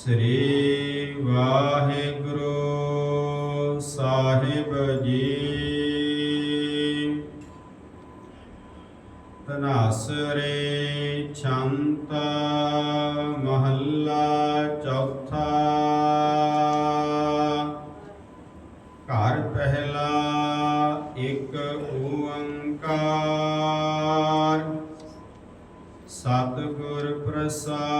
ਸ੍ਰੀ ਵਾਹਿਗੁਰੂ ਸਾਹਿਬ ਜੀ। ਤਨਾਸਰੇ ਛੰਤ ਮਹੱਲਾ ਚੌਥਾ। ਘਰ ਪਹਿਲਾ ਇੱਕ ਓੰਕਾਰ। ਸਤਿਗੁਰ ਪ੍ਰਸਾਦ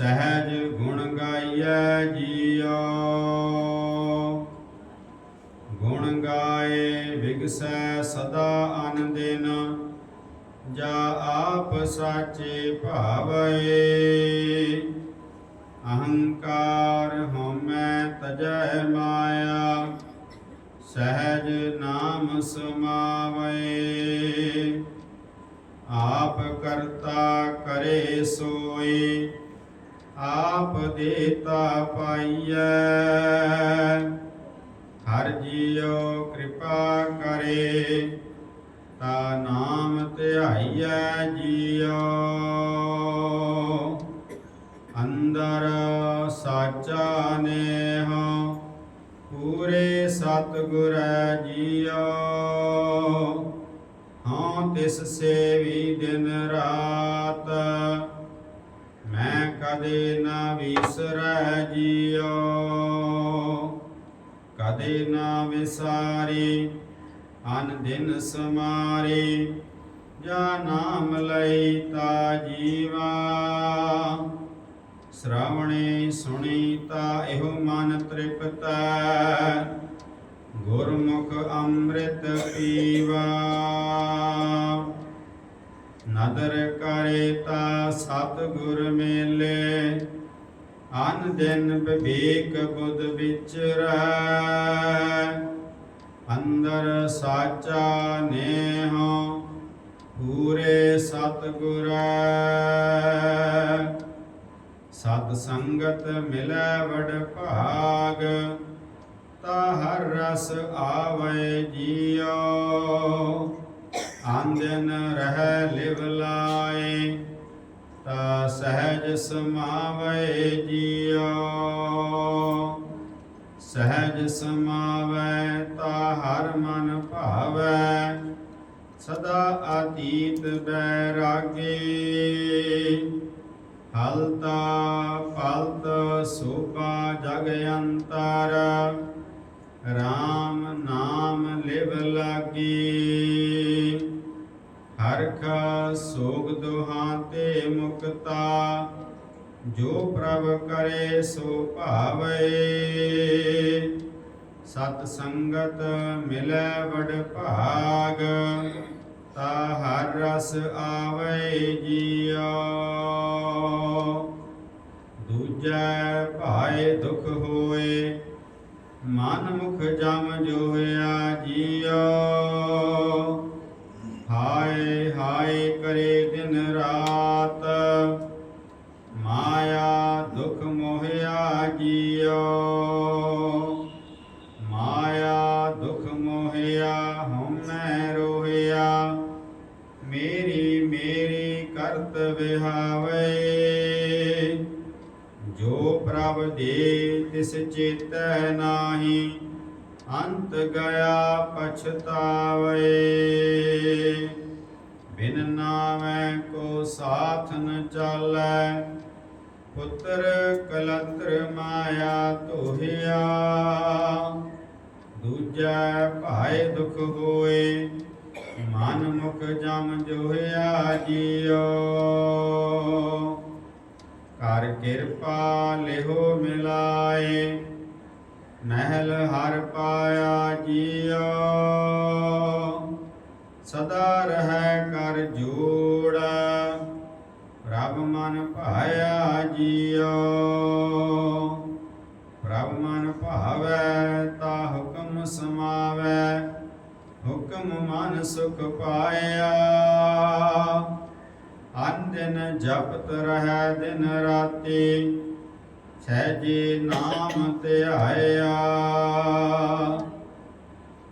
ਸਹਿਜ ਗੁਣ ਗਾਈਐ ਜੀਉ ਗੁਣ ਗਾਏ ਵਿਗਸੈ ਸਦਾ ਅਨ ਦਿਨ ਜਾ ਆਪ ਸਾਚੇ ਭਾਵਏ। ਅਹੰਕਾਰ ਹਉਮੈ ਤਜੈ ਮਾਇਆ, ਸਹਿਜ ਨਾਮ ਸਮਾਵੈ ਆਪ ਕਰਤਾ ਕਰੇ ਸੋਈ ਆਪ ਦੇਤਾ ਪਾਈਐ। ਹਰ ਜੀਉ ਕਿਰਪਾ ਕਰੇ, ਤਾ ਨਾਮ ਧਿਆਈਐ ਜੀਉ। ਅੰਦਰ ਸਾਚਾ ਨੇਹ, ਪੂਰੇ ਸਤਿਗੁਰੈ ਜੀਉ। ਹਾਂ ਤਿਸ ਸੇਵੀ ਦਿਨ ਰਾਤ ਕਦੇ ਨਾ ਵਿਸਰੈ ਜੀਉ ਕਦੇ ਨਾ ਵਿਸਾਰੀ, ਅਨ ਦਿਨ ਸਮਾਰੀ, ਜਾ ਨਾਮ ਲਈ ਤਾ ਜੀਵਾ। ਸ਼੍ਰਵਣੇ ਸੁਣੀ ਤਾ ਇਹੋ ਮਨ ਤ੍ਰਿਪਤੈ, ਗੁਰਮੁਖ ਅੰਮ੍ਰਿਤ ਪੀਵਾ। ਨਦਰ ਕਰੇ ਤਾ ਸਤ ਗੁਰ ਮੇਲੇ, ਅਨ ਦਿਨ ਵਿਵੇਕ ਬੁੱਧ ਵਿਚਰੈ। ਅੰਦਰ ਸਾਚਾ ਨੇਹ, ਪੂਰੇ ਸਤ ਸਤ ਸੰਗਤ ਮਿਲੈ ਵਡ ਭਾਗ, ਤਾ ਹਰ ਰਸ ਆਵੇ ਜੀਉ ਆਂਦਨ ਰਹਿ ਲਿਵ ਸਹਿਜ ਸਮਾਵੇ ਜੀਉ ਸਹਿਜ ਸਮਾਵੇ ਤਾ ਹਰ ਮਨ ਭਾਵੈ, ਸਦਾ ਅਤੀਤ ਬੈਰਾਗੇ। ਹਲਤਾ ਫਲਤ ਸੋਪਾ ਜਗ ਅੰਤਰ RAM ਹਰਖ ਸੋਗ ਦੁਹਾਂ ਤੇ ਮੁਕਤਾ, ਜੋ ਪ੍ਰਭ ਕਰੇ ਸੋ ਭਾਵੇ। ਸਤ ਸੰਗਤ ਮਿਲੈ ਵਡ ਭਾਗ, ਤਾ ਹਰ ਰਸ ਆਵੇ ਜੀਉ ਦੂਜੈ ਭਾਏ ਦੁਖ ਹੋਏ, ਮਨ ਮੁਖ ਜਮ ਜੋਇਆ ਜੀਉ ਹਾਏ ਹਾਏ ਕਰੇ ਦਿਨ ਰਾਤ। ਮਾਇਆ ਦੁਖ ਮੋਹਿਆ ਜੀਉ ਮਾਇਆ ਦੁਖ ਮੋਹਿਆ ਹਉਮੈ ਰੋਹਿਆ। ਮੇਰੀ ਮੇਰੀ ਕਰਤ ਵਿਹਾਵੇ। ਜੋ ਪ੍ਰਭ ਦੇ ਤਿਸ ਚੇਤੈ ਨਾਹੀ ਅੰਤ ਗਿਆ ਪਛਤਾਵੇ। ਬਿਨ ਨਾਮੈ ਕੋ ਸਾਥ ਨ ਚਾਲੈ। ਪੁੱਤਰ ਕਲੰਤਰ ਮਾਇਆ ਤੋਹਿਆ ਦੂਜੈ ਭਾਏ ਦੁਖ ਹੋਏ। ਮਨ ਮੁਖ ਜਮ ਜੋਹਿਆ ਜੀਉ ਕਰ ਕਿਰਪਾ ਲਿਹੋ ਮਿਲਾਏ। ਮਹਿਲ ਹਰ ਪਾਇਆ ਜੀਉ ਸਦਾ ਰਹਿ ਕਰ ਜੋੜ, ਪ੍ਰਭ ਮਨ ਭਾਇਆ ਜੀਓ ਪ੍ਰਭ ਮਨ ਭਾਵੈ, ਤਾ ਹੁਕਮ ਸਮਾਵੈ, ਹੁਕਮ ਮਨ ਸੁਖ ਪਾਇਆ। ਅਨ ਦਿਨ ਜਪਤ ਰਹਿ ਦਿਨ ਰਾਤੀ ਸਹਿਜੇ ਨਾਮ ਧਿਆਇਆ।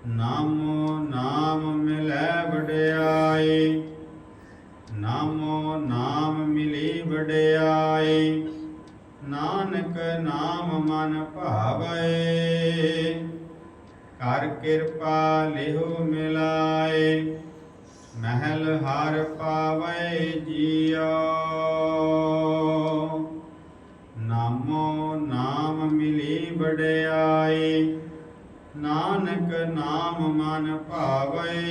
ਨਾਮੋ, ਨਾਮ ਮਿਲੈ ਵਡਿਆਈ ਨਾਮੋ, ਨਾਮ ਮਿਲੀ ਵਡਿਆਈ ਨਾਨਕ ਨਾਮ ਮਨ ਭਾਵੈ। ਕਰ ਕਿਰਪਾ ਲਿਹੁ ਮਿਲਾਏ। ਮਹਿਲ ਹਰ ਪਾਵੈ। ਨਾਨਕ ਨਾਮ ਮਨ ਭਾਵੈ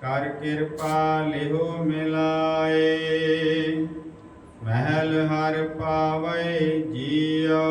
ਕਰ ਕਿਰਪਾ ਲਿਓ ਮਿਲਾਏ। ਮਹਿਲ ਹਰ ਪਾਵੈ ਜੀਓ